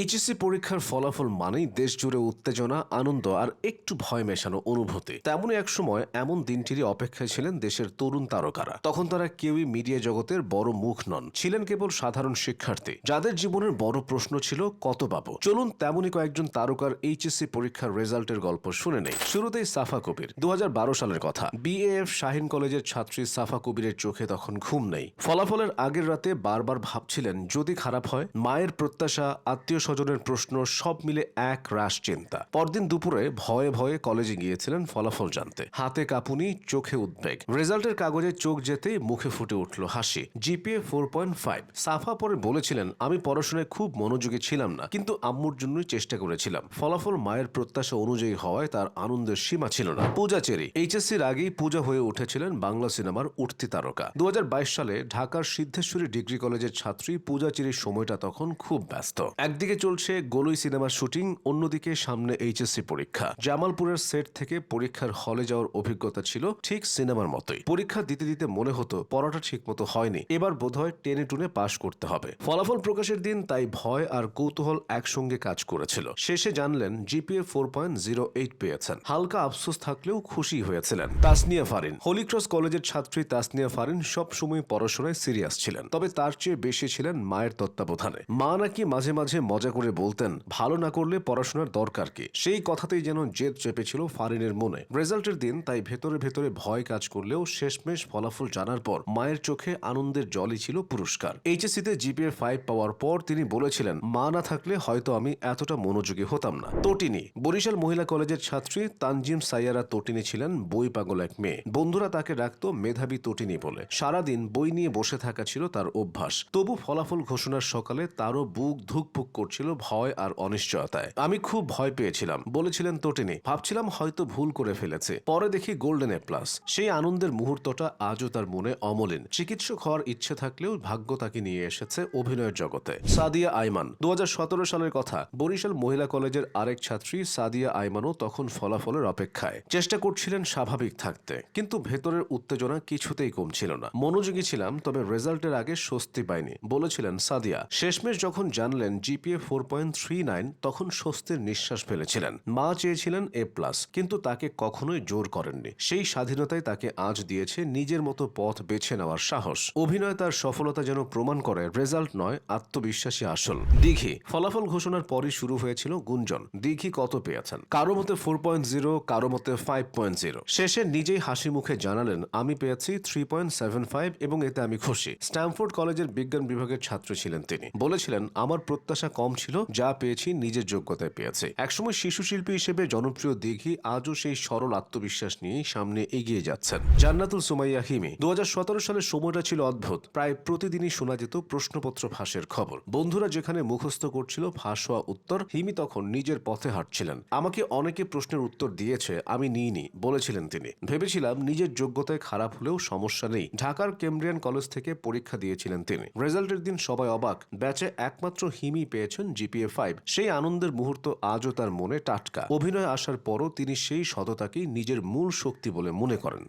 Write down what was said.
HSC পরীক্ষার ফলাফল মানেই দেশ জুড়ে উত্তেজনা, আনন্দ আর একটু ভয় মেশানো অনুভূতি। তেমনই এক সময় এমন দিনটিরই অপেক্ষায় ছিলেন দেশের তরুণ তারকারা। তখন তারা কেউই মিডিয়া জগতের বড় মুখ নন। ছিলেন কেবল সাধারণ শিক্ষার্থী। যাদের জীবনের বড় প্রশ্ন ছিল, কত পাবো? চলুন তেমনই কয়েকজন তারকার এইচএসসি পরীক্ষার রেজাল্টের গল্প শুনে নেই। শুরুতেই সাফা কবির দু হাজার বারো সালের কথা। বিএএফ শাহিন কলেজের ছাত্রী সাফা কবিরের চোখে তখন ঘুম নেই। ফলাফলের আগের রাতে বারবার ভাবছিলেন, যদি খারাপ হয়? মায়ের প্রত্যাশা, আত্মীয় স্বজনের প্রশ্ন সব মিলে এক রাশ চিন্তা পরদিন দুপুরে ভয়ে ভয়ে কলেজে গিয়েছিলেন ফলাফল জানতে। হাতে কাঁপুনি, চোখে উদ্বেগ। রেজাল্টের কাগজে চোখ যেতেই মুখে ফুটে উঠল হাসি। GPA four point five. সাফা পরে বলেছিলেন, আমি পড়াশোনায় খুব মনোযোগী ছিলাম না, কিন্তু আম্মুর জন্যই চেষ্টা করেছিলাম। ফলাফল মায়ের প্রত্যাশা অনুযায়ী হওয়ায় তার আনন্দের সীমা ছিল না। পূজা চেরি। এইচএসসির আগেই পূজা হয়ে উঠেছিলেন বাংলা সিনেমার উঠতি তারকা। দু হাজার বাইশ সালে ঢাকার সিদ্ধেশ্বরী ডিগ্রি কলেজের ছাত্রী পূজা চেরির সময়টা তখন খুব ব্যস্ত। একদিকে চলছে গোলই সিনেমার শুটিং, অন্যদিকে সামনে এইচএসসি পরীক্ষা। জামালপুরের সেট থেকে পরীক্ষার হলে যাওয়ার অভিজ্ঞতা ছিল ঠিক সিনেমার মতোই। পরীক্ষা দিতে দিতে মনে হতো পড়াটা ঠিক মতো হয়নি। এবার বোধহয় টেনে টুনে পাশ করতে হবে। ফলাফল প্রকাশের দিন তাই ভয় আর কৌতূহল একসঙ্গে কাজ করেছিল। শেষে জানলেন, GPA four point zero eight পেয়েছেন। হালকা আফসোস থাকলেও খুশি হয়েছিলেন তাসনিয়া ফারিন। হলিক্রস কলেজের ছাত্রী তাসনিয়া ফারিন সবসময় পড়াশোনায় সিরিয়াস ছিলেন, তবে তার চেয়ে বেশি ছিলেন মায়ের তত্ত্বাবধানে। মা নাকি মাঝে মাঝে মজা করে বলতেন, ভালো না করলে পড়াশোনার দরকার কি? সেই কথাতেই যেন জেদ চেপেছিল ফারিনের মনে। রেজাল্টের দিন তাই ভেতরে ভেতরে ভয় কাজ করলেও শেষমেশ ফলাফল জানার পর মায়ের চোখে আনন্দের জলই ছিল পুরস্কার। এইচএসসিতে জিপিএ ফাইভ পাওয়ার পর তিনি বলেছিলেন, মা না থাকলে হয়তো আমি এতটা মনোযোগী হতাম না। তটিনী, বরিশাল মহিলা কলেজের ছাত্রী তানজিম সাইয়ারা তটিনী ছিলেন বই পাগল এক মেয়ে। বন্ধুরা তাকে ডাকতো মেধাবী তটিনী বলে। সারাদিন বই নিয়ে বসে থাকা ছিল তার অভ্যাস। তবু ফলাফল ঘোষণার সকালে তারও বুক ধুকপুক করছিল। ভয় আর অনিশ্চয়তায়। আমি খুব ভয় পেয়েছিলাম, বলেছিলেন তটিনী। ভাবছিলাম হয়তো ভুল করে ফেলেছে। পরে দেখি গোল্ডেন এ প্লাস সেই আনন্দের মুহূর্তটা আজও তার মনে অমলিন। চিকিৎসক হওয়ার ইচ্ছে থাকলেও ভাগ্য তাকে নিয়ে এসেছে অভিনয়ের জগতে। সাদিয়া আইমান। দু সালের কথা। বরিশাল মহিলা কলেজের আরেক ছাত্রী সাদিয়া আইমানও তখন ফলাফলের অপেক্ষায়। চেষ্টা করছিলেন স্বাভাবিক থাকতে। কিন্তু ভেতরের উত্তেজনা কিছুতেই কমছিল না। মনোযোগী ছিলাম, তবে রেজাল্টের আগে স্বস্তি পাইনি, বলেছিলেন সাদিয়া। শেষমেশ যখন জানলেন, GPA four point three nine তখন স্বস্তির নিঃশ্বাস ফেলেছিলেন। মা চেয়েছিলেন এ প্লাস, কিন্তু তাকে কখনোই জোর করেননি। সেই স্বাধীনতায় তাকে আজ দিয়েছে নিজের মতো পথ বেছে নেওয়ার সাহস। অভিনয় তার সফলতা যেন প্রমাণ করে, রেজাল্ট নয় আত্মবিশ্বাসী আসল। দিঘি, ফলাফল ঘোষণার পরই শুরু হয়েছিল গুঞ্জন। দিঘি কত পেয়েছেন? কারও মতে ফোর পয়েন্ট জিরো, কারও মতে ফাইভ পয়েন্ট জিরো। শেষে নিজেই হাসি মুখে জানালেন, আমি পেয়েছি থ্রি পয়েন্ট সেভেন ফাইভ এবং এতে আমি খুশি। স্ট্যামফোর্ড কলেজের বিজ্ঞান বিভাগের ছাত্র ছিলেন তিনি। বলেছিলেন, আমার প্রত্যাশা কম ছিল, যা পেয়েছি নিজের যোগ্যতায় পেয়েছি। একসময় শিশু শিল্পী হিসেবে জনপ্রিয় দিঘি আজও সেই সরল আত্মবিশ্বাস নিয়েই সামনে এগিয়ে যাচ্ছেন। জান্নাতুল সুমাইয়া হিমি দু সালের সময়টা ছিল অদ্ভুত। প্রায় প্রতিদিনই শোনা যেত প্রশ্নপত্র ফাঁসের খবর। বন্ধুরা যেখানে মুখস্থ করছিল ফাঁস হওয়া উত্তর, হিমি তখন নিজের পথে হাঁটছিলেন। আমাকে অনেকে প্রশ্নের উত্তর দিয়েছে, আমি নিইনি, বলেছিলেন তিনি। ভেবেছিলাম নিজের যোগ্যতায় খারাপ হলেও সমস্যা নেই। ঢাকার কেমব্রিয়ান কলেজ থেকে পরীক্ষা দিয়েছিলেন তিনি। রেজাল্টের দিন সবাই অবাক। ব্যাচে একমাত্র হিমি পেয়েছেন জিপিএ ফাইভ। সেই আনন্দের মুহূর্ত আজও তার মনে টাটকা। অভিনয় আসার পরও তিনি সেই সততাকেই নিজের মূল শক্তি বলে মনে করেন।